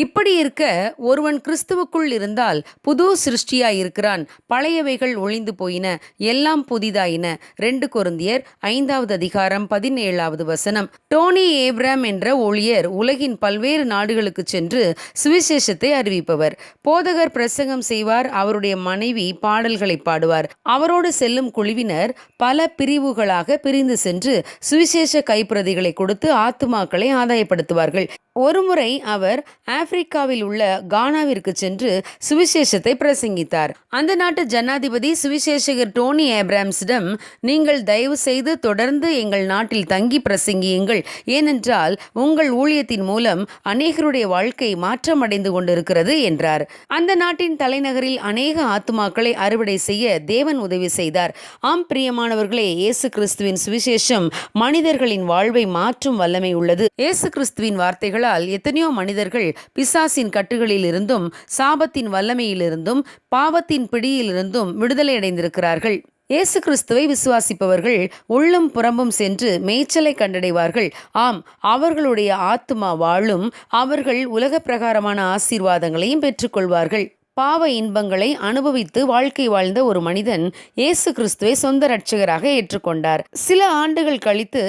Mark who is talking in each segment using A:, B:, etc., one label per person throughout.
A: இப்படி இருக்க ஒருவன் கிறிஸ்துவுக்குள் இருந்தால் புது சிருஷ்டியாய் இருக்கிறான். பழையவைகள் ஒளிந்து போயின எல்லாம் புதிதாயின. ரெண்டு கொருந்தியர் ஐந்தாவது அதிகாரம் பதினேழாவது வசனம். டோனி ஏப்ராம் என்ற ஊழியர் உலகின் பல்வேறு நாடுகளுக்கு சென்று சுவிசேஷத்தை அறிவிப்பவர். போதகர் பிரசங்கம் செய்வார் அவருடைய மனைவி பாடல்களை பாடுவார். அவரோடு செல்லும் குழுவினர் பல பிரிவுகளாக பிரிந்து சென்று சுவிசேஷ கைப்பிரதிகளை கொடுத்து ஆத்துமாக்களை ஆதாயப்படுத்துவார்கள். ஒருமுறை அவர் ஆப்பிரிக்காவில் உள்ள கானாவிற்கு சென்று சுவிசேஷத்தை பிரசங்கித்தார். அந்த நாட்டு ஜனாதிபதி சுவிசேஷகர் டோனி ஏப்ராம்ஸிடம் நீங்கள் தயவு செய்து தொடர்ந்து எங்கள் நாட்டில் தங்கி பிரசங்கியுங்கள். ஏனென்றால் உங்கள் ஊழியத்தின் மூலம் அநேகருடைய வாழ்க்கை மாற்றமடைந்து கொண்டிருக்கிறது என்றார். அந்த நாட்டின் தலைநகரில் அநேக ஆத்மாக்களை அறுவடை செய்ய தேவன் உதவி செய்தார். ஆம் பிரியமானவர்களே இயேசு கிறிஸ்துவின் சுவிசேஷம் மனிதர்களின் வாழ்வை மாற்றும் வல்லமை உள்ளது. இயேசு கிறிஸ்துவின் வார்த்தைகளால் எத்தனையோ மனிதர்கள் பிசாசின் கட்டுகளிலிருந்தும் சாபத்தின் வல்லமையிலிருந்தும் பாவத்தின் பிடியிலிருந்தும் விடுதலை அடைந்திருக்கிறார்கள். இயேசு கிறிஸ்துவை விசுவாசிப்பவர்கள் உள்ளும் புறம்பும் சென்று மேய்ச்சலை கண்டடைவார்கள். ஆம் அவர்களுடைய ஆத்மா வாழும் அவர்கள் உலக பிரகாரமான ஆசீர்வாதங்களையும் பெற்றுக்கொள்வார்கள். பாவ இன்பங்களை அனுபவித்து வாழ்க்கை வாழ்ந்த ஒரு மனிதன் இயேசு கிறிஸ்துவை சொந்த ரட்சகராக ஏற்றுக்கொண்டார். சில ஆண்டுகள் கழித்து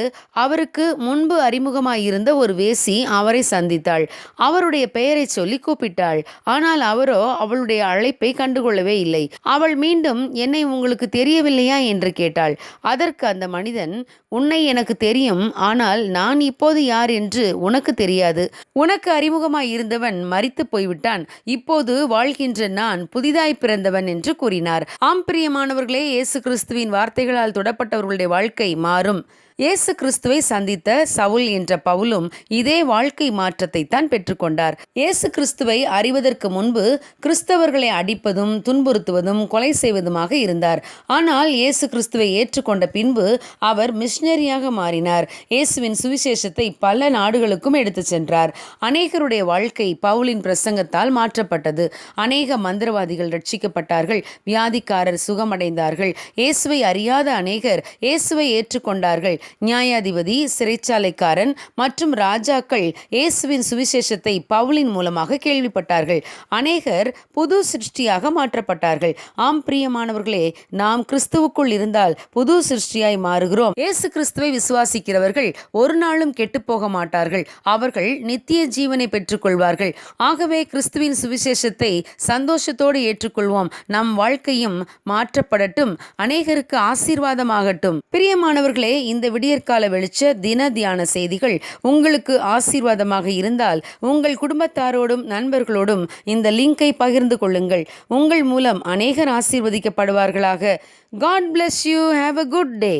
A: அவருக்கு முன்பு அறிமுகமாயிருந்த ஒரு வேசி அவரை சந்தித்தாள். அவருடைய பெயரை சொல்லி கூப்பிட்டாள். ஆனால் அவரோ அவளுடைய அழைப்பை கண்டுகொள்ளவே இல்லை. அவள் மீண்டும் என்னை உங்களுக்கு தெரியவில்லையா? என்று கேட்டாள். அதற்கு அந்த மனிதன் உன்னை எனக்கு தெரியும். ஆனால் நான் இப்போது யார் என்று உனக்கு தெரியாது. உனக்கு அறிமுகமாய் இருந்தவன் மறித்து போய்விட்டான். இப்போது வாழ்கின்ற நான் புதிதாய் பிறந்தவன் என்று கூறினார். ஆம் பிரியமானவர்களே இயேசு கிறிஸ்துவின் வார்த்தைகளால் தொடப்பட்டவர்களுடைய வாழ்க்கை மாறும். இயேசு கிறிஸ்துவை சந்தித்த சவுல் என்ற பவுலும் இதே வாழ்க்கை மாற்றத்தை தான் பெற்றுக்கொண்டார். இயேசு கிறிஸ்துவை அறிவதற்கு முன்பு கிறிஸ்தவர்களை அடிப்பதும் துன்புறுத்துவதும் கொலை செய்வதுமாக இருந்தார். ஆனால் இயேசு கிறிஸ்துவை ஏற்றுக்கொண்ட பின்பு அவர் மிஷினரியாக மாறினார். இயேசுவின் சுவிசேஷத்தை பல நாடுகளுக்கும் எடுத்து சென்றார். அநேகருடைய வாழ்க்கை பவுலின் பிரசங்கத்தால் மாற்றப்பட்டது. அநேக மந்திரவாதிகள் ரட்சிக்கப்பட்டார்கள். வியாதிக்காரர் சுகமடைந்தார்கள். இயேசுவை அறியாத அநேகர் இயேசுவை ஏற்றுக்கொண்டார்கள். நியாயாதிபதி சிறைச்சாலைக்காரன் மற்றும் ராஜாக்கள் இயேசுவின் சுவிசேஷத்தை பவுலின் மூலமாக கேள்விப்பட்டார்கள். அநேகர் புது சிருஷ்டியாக மாற்றப்பட்டார்கள். ஆம் பிரியமானவர்களே நாம் கிறிஸ்துவுக்குள் இருந்தால் புது சிருஷ்டியாய் மாறுகிறோம். இயேசு கிறிஸ்துவை விசுவாசிக்கிறவர்கள் ஒரு நாளும் கெட்டுப் போக மாட்டார்கள். அவர்கள் நித்திய ஜீவனை பெற்றுக்கொள்வார்கள். ஆகவே கிறிஸ்துவின் சுவிசேஷத்தை சந்தோஷத்தோடு ஏற்றுக்கொள்வோம். நம் வாழ்க்கையும் மாற்றப்படட்டும். அநேகருக்கு ஆசீர்வாதமாகட்டும். பிரியமானவர்களே இந்த விடியற்கால வெளிச்ச தின தியான செய்திகள் உங்களுக்கு ஆசீர்வாதமாக இருந்தால் உங்கள் குடும்பத்தாரோடும் நண்பர்களோடும் இந்த லிங்கை பகிர்ந்து கொள்ளுங்கள். உங்கள் மூலம் அநேகர் ஆசீர்வதிக்கப்படுவார்களாக. God bless you have a good day